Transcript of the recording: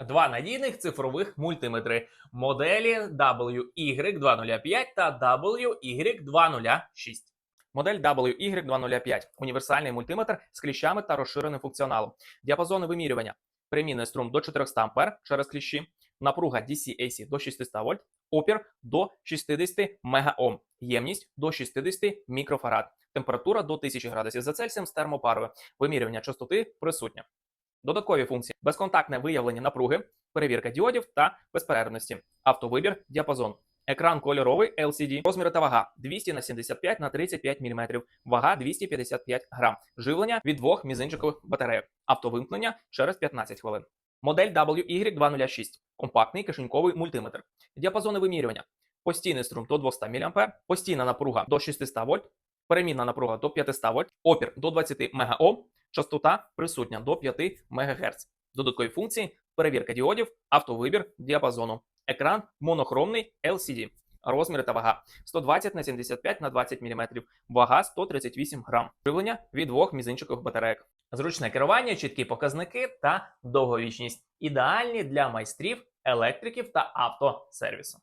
Два надійних цифрових мультиметри моделі WY205 та WY206. Модель WY205 – універсальний мультиметр з кліщами та розширеним функціоналом. Діапазони вимірювання. Примінний струм до 400 А через кліщі, напруга DC-AC до 600 вольт, опір до 60 мегаом, ємність до 60 мікрофарад, температура до 1000 градусів за Цельсієм з термопарою, вимірювання частоти присутнє. Додаткові функції: безконтактне виявлення напруги, перевірка діодів та безперервності, автовибір, діапазон. Екран кольоровий LCD, розміри та вага. 200 на 75 на 35 мм, вага 255 грам, живлення від двох мізинчикових батарейок, автовимкнення через 15 хвилин. Модель WY206 компактний кишеньковий мультиметр. Діапазони вимірювання. Постійний струм до 200 мА, постійна напруга до 600 вольт, перемінна напруга до 500 вольт, опір до 20 мегаом, частота присутня до 5 МГц. Додаткові функції: перевірка діодів, автовибір діапазону, екран монохромний LCD. Розміри та вага 120 на 75 на 20 мм, вага 138 грам. Живлення від двох мізинчикових батарейок. Зручне керування, чіткі показники та довговічність. Ідеальні для майстрів, електриків та автосервісу.